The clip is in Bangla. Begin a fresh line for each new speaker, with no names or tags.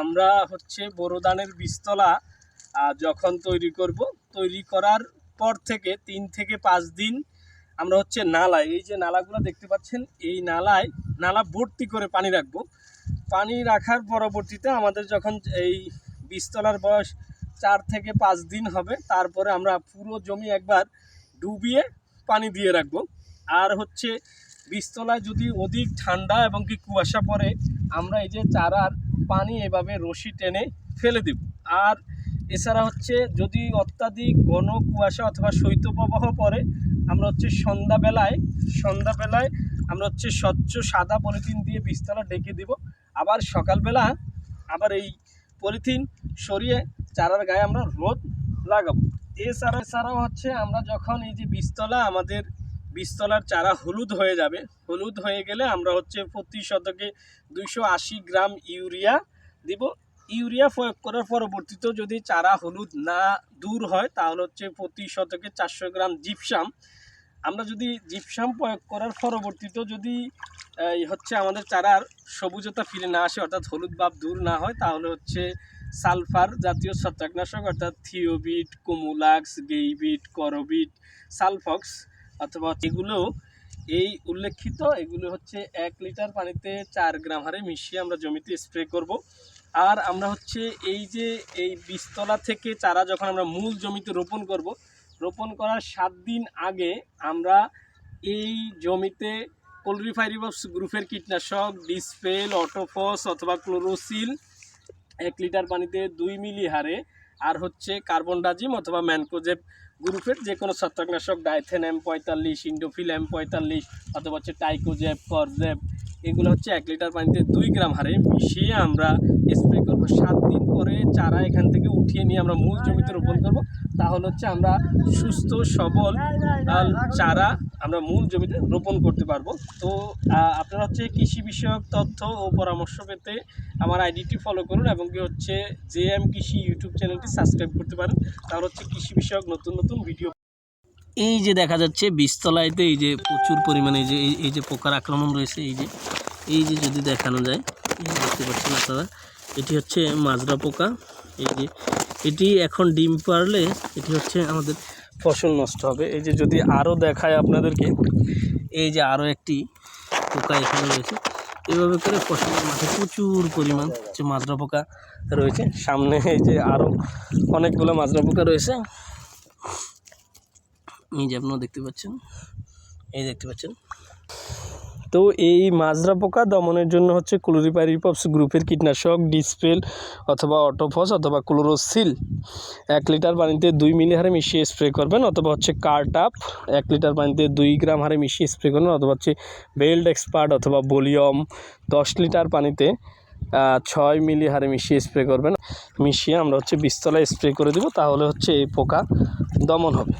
আমরা হচ্ছে বোরো ধানের বীজতলা যখন তৈরি করব, তৈরি করার পর থেকে তিন থেকে পাঁচ দিন আমরা হচ্ছে নালায় এই যে নালাগুলো দেখতে পাচ্ছেন, এই নালায়, নালা ভর্তি করে পানি রাখব। পানি রাখার পরবর্তীতে আমাদের যখন এই বীজতলার বয়স চার থেকে পাঁচ দিন হবে, তারপরে আমরা পুরো জমি একবার ডুবিয়ে পানি দিয়ে রাখব। আর হচ্ছে বীজতলায় যদি অধিক ঠান্ডা এবং কি কুয়াশা পড়ে, আমরা এই যে চারার পানি এভাবে রশি টেনে ফেলে দেব। আর এছাড়া হচ্ছে যদি অত্যাধিক ঘন কুয়াশা অথবা শৈত্যপ্রবাহ পড়ে, আমরা হচ্ছে সন্ধ্যাবেলায় সন্ধ্যাবেলায় আমরা হচ্ছে স্বচ্ছ সাদা পলিথিন দিয়ে বীজতলা ডেকে দেব। আবার সকালবেলা আবার এই পলিথিন সরিয়ে চারার গায়ে আমরা রোদ লাগাবো। এছাড়া, এছাড়াও হচ্ছে আমরা যখন এই যে বীজতলা আমাদের বীজতলার চারা হলুদ হয়ে যাবে হলুদ হয়ে গেলে আমরা হচ্ছে প্রতি শতকে দুইশো আশি গ্রাম ইউরিয়া দিব। ইউরিয়া প্রয়োগ করার পরবর্তীতেও যদি চারা হলুদ না দূর হয়, তাহলে হচ্ছে প্রতি শতকে চারশো গ্রাম জিপসাম। আমরা যদি জিপসাম প্রয়োগ করার পরবর্তীতেও যদি হচ্ছে আমাদের চারার সবুজতা ফিরে না আসে, অর্থাৎ হলুদ ভাব দূর না হয়, তাহলে হচ্ছে সালফার জাতীয় ছত্রাকনাশক, অর্থাৎ থিওবিট, কোমোলাক্স, গেইবিট, করবিট, সালফক্স অথবা এগুলো এই উল্লেখিত এগুলো হচ্ছে এক লিটার পানিতে চার গ্রাম হারে মিশিয়ে আমরা জমিতে স্প্রে করব। আর আমরা হচ্ছে এই যে এই বীজতলা থেকে চারা যখন আমরা মূল জমিতে রোপণ করব, রোপণ করার সাত দিন আগে আমরা এই জমিতে কোলরিফাইরিবক্স গ্রুপের কীটনাশক, ডিসপেল, অটোফস অথবা ক্লোরোসিল এক লিটার পানিতে দুই মিলি হারে, আর হচ্ছে কার্বন ডাজিম অথবা ম্যানকোজেব গ্রুপের যে কোনো ছত্রাকনাশক ডাইথেন এম পঁয়তাল্লিশ ইন্ডোফিল এম পঁয়তাল্লিশ অথবা হচ্ছে টাইকোজেব করজেব এগুলো হচ্ছে এক লিটার পানিতে দুই গ্রাম হারে মিশিয়ে আমরা স্প্রে করব। সাত দিন পরে চারা এখান থেকে উঠিয়ে নিয়ে আমরা মূল জমিতে রোপণ করব। তাহলে হচ্ছে আমরা সুস্থ, সবল চারা আমরা মূল জমিতে রোপণ করতে পারব। তো আপনারা হচ্ছে কৃষি বিষয়ক তথ্য ও পরামর্শ পেতে আমার আইডিটি ফলো করুন এবং কি হচ্ছে জে এম কৃষি ইউটিউব চ্যানেলটি সাবস্ক্রাইব করতে পারেন। তাহলে হচ্ছে কৃষি বিষয়ক নতুন নতুন ভিডিও এই যে দেখা যাচ্ছে বীজতলাইতে এই যে প্রচুর পরিমাণে এই যে এই যে পোকার আক্রমণ রয়েছে, এই যে এই যে যদি দেখানো যায় যে দেখতে পাচ্ছেন আপনারা, এটি হচ্ছে মাজরা পোকা। এই যে, এটি এখন ডিম পারলে এটি হচ্ছে আমাদের ফসল নষ্ট হবে। এই যে যদি আরও দেখায় আপনাদেরকে, এই যে আরও একটি পোকা এখানে রয়েছে। এভাবে করে ফসলের মাঠে প্রচুর পরিমাণ হচ্ছে মাজরা পোকা রয়েছে। সামনে এই যে আরও অনেকগুলো মাজরা পোকা রয়েছে। এই যে আপনারা দেখতে পাচ্ছেন, এই দেখতে পাচ্ছেন। তো এই মাজরা পোকা দমনের জন্য হচ্ছে ক্লোরিপারিপপস গ্রুপের কীটনাশক, ডিসপেল অথবা অটোফস অথবা ক্লোরোসিল। এক লিটার পানিতে দুই মিলি হারে মিশিয়ে স্প্রে করবেন অথবা হচ্ছে কার্টাপ। এক লিটার পানিতে দুই গ্রাম হারে মিশিয়ে স্প্রে করবেন অথবা হচ্ছে বেল্ট এক্সপার্ট অথবা ভলিউম দশ লিটার পানিতে ছয় মিলি হারে মিশিয়ে স্প্রে করবেন। মিশিয়ে আমরা হচ্ছে বিস্তলায় স্প্রে করে দেবো, তাহলে হচ্ছে এই পোকা দমন হবে।